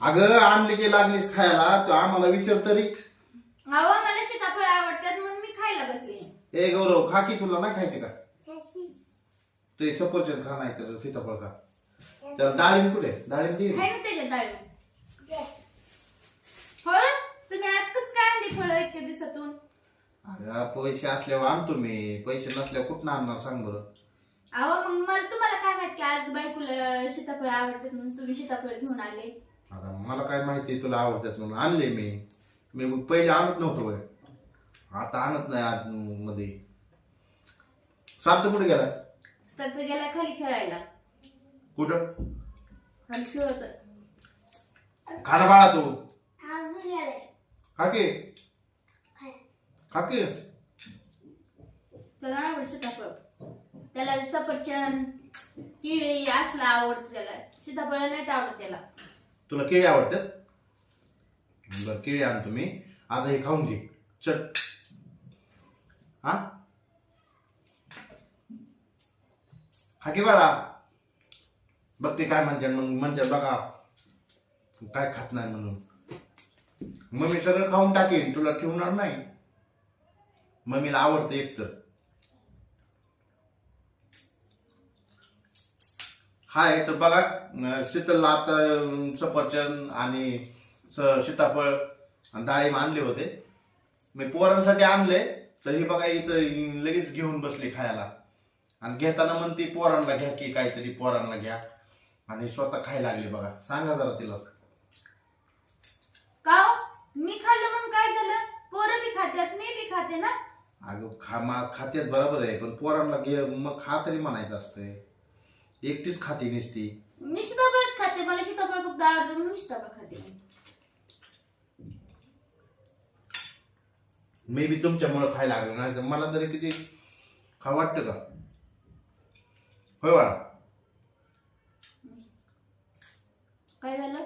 अगं आणली की लागलीस खायला तू आम्हाला विचार तरी. अहो मला सीताफळ आवडतात म्हणून मी खायला बसले. ए गौरव खा की तुला नाही खायचे का? ते सफरचंद खा नाही तर सीताफळ खा. तर डाळिंब कुठे? डाळिंब दे. ना डाळी हो? तुम्ही आज कसं काय आणली फळं इतक्या दिवसातून? अगं पैसे असल्यावर आणतो मी. पैसे नसल्यावर कुठं आणणार सांग बरं. अहो मग मला तुम्हाला काय माहीत आज बायकोला सीताफळ आवडतात म्हणून तुम्ही सीताफळ घेऊन आले. आता मला काय माहिती तुला आवडतात म्हणून आणले मी. मी मग पहिले आणत नव्हतो वय. आता आणत नाही आज मध्ये. सात कुठे गेला? तर तो गेला खाली खेळायला. कुठं? खाली खेळत. खाना बाळा तू. आज मी गेले. खाके खाके त्याला आवडत सीताफळ. त्याला सफरचंद केळी असला आवडतं त्याला. सीताफळ नाही आवडत त्याला. तुला केळी आवडतात? बरं केळी आणतो मी आता हे खाऊन घे. चल. हा? हा की बाळा. बघ ते काय म्हणतात मग म्हणतात बघा. काय खात नाही म्हणून. मग मी सगळं खाऊन टाकेन. तुला ठेवणार नाही. मम्मीला आवडतं एकतर हाय तर बघा शीतलला आता सफरचंद आणि सीताफळ आणि डाळिंब आणले होते. मी पोरांसाठी आणले तर हे बघा इथं लगेच घेऊन बसले खायला. आणि घेताना म्हणते पोरांना घ्या की काहीतरी पोरांना घ्या. आणि स्वतः खायला लागले बघा. सांगा जरा तिला. का हो? मी खाल्लं म्हणून काय झालं? पोरं बी खात्यात मी बी खाते ना? अगं खा मा खात्यात बरोबर आहे पण पोरांना घे मग खा तरी म्हणायचं असतंय. एकटीच खाती नसती. मी सीताफळच खाते मला सीताफळ फक्त आवडतं म्हणून मी सीताफळ खाते. मे बी तुमच्यामुळे खायला लागलं नाही तर मला तरी किती खा वाटतं का? होय बाळा. काय झालं?